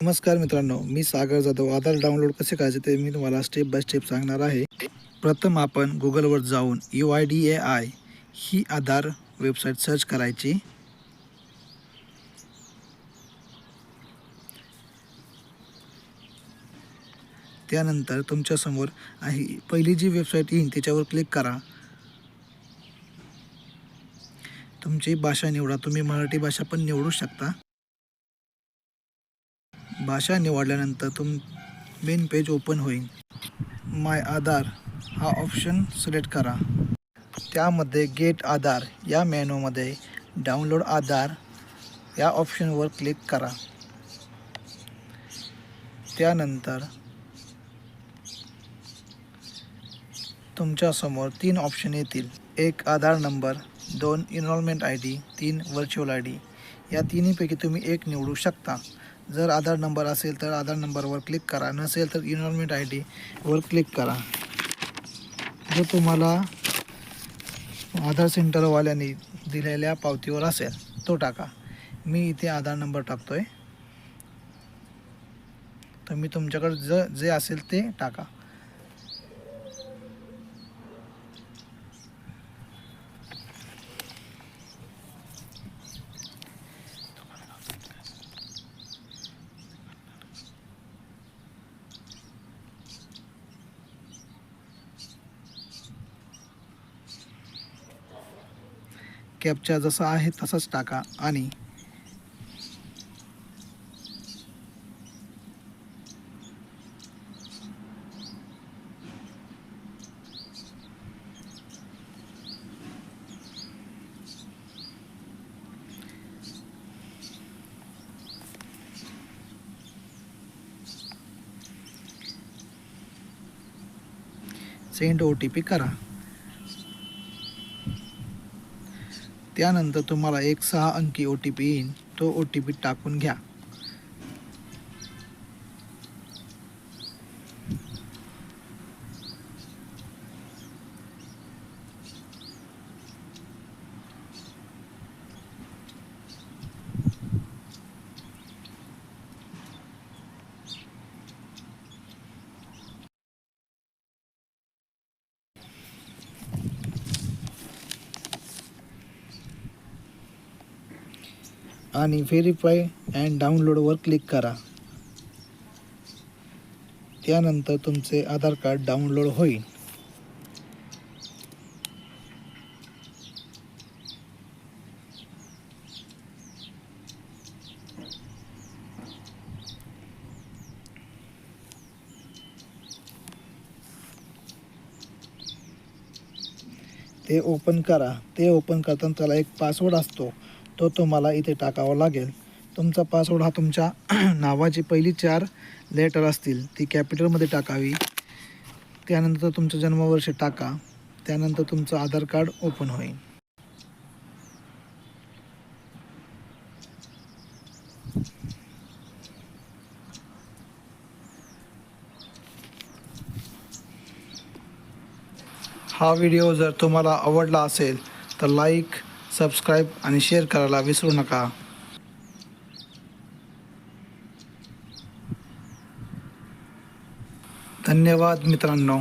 नमस्कार मित्रांनो मी सागर जाधव. आधार डाउनलोड कसे करायचे ते मी तुम्हाला स्टेप बाय स्टेप सांगणार आहे. प्रथम आपण गुगलवर जाऊन U I D A I he Aadhaar website search करायची. त्यानंतर तुमच्यासमोर आहे पहिली जी वेबसाईट येईल त्याच्यावर क्लिक करा. तुमची भाषा निवडा. तुम्ही मराठी भाषा पण निवडू शकता. भाषा निवडल्यानंतर तुम मेन पेज ओपन होईल माय आधार हा ऑप्शन सिलेक्ट करा. त्यामध्ये गेट आधार या मेनूमध्ये डाउनलोड आधार या ऑप्शनवर क्लिक करा. त्यानंतर तुमच्यासमोर तीन ऑप्शन येतील. एक आधार नंबर दोन इनरोलमेंट आय डी तीन व्हर्च्युअल आय डी या तिन्हीपैकी तुम्ही एक निवडू शकता. जर आधार नंबर असेल तर आधार नंबरवर क्लिक करा. नसेल तर इनरोलमेंट आय डीवर क्लिक करा. जो तुम्हाला आधार सेंटरवाल्याने दिलेल्या पावतीवर असेल तो टाका. मी इथे आधार नंबर टाकतो आहे तर मी तुमच्याकडे ज जे असेल ते टाका. कॅपचा जसा आहे तसाच टाका आणि सेंड ओ टी पी करा. त्यानंतर तुम्हाला एक सहा अंकी ओ टी पी येईन तो ओ टी पी टाकून घ्या. आणि व्हेरीफाय अँड डाउनलोडवर क्लिक करा. त्यानंतर तुमचे आधार कार्ड डाउनलोड होईल. ते ओपन करा. ते ओपन करताना त्याला एक पासवर्ड असतो. तो तुम्हाला इथे टाकावा लागेल. तुमचा पासवर्ड हा तुमच्या नावाची पहिली चार लेटर असतील ती कॅपिटलमध्ये टाकावी. त्यानंतर तुमचं जन्मवर्ष टाका. त्यानंतर तुमचं आधार कार्ड ओपन होईल. हा व्हिडिओ जर तुम्हाला आवडला असेल तर लाईक सबस्क्राईब आणि शेअर करायला विसरू नका. धन्यवाद मित्रांनो.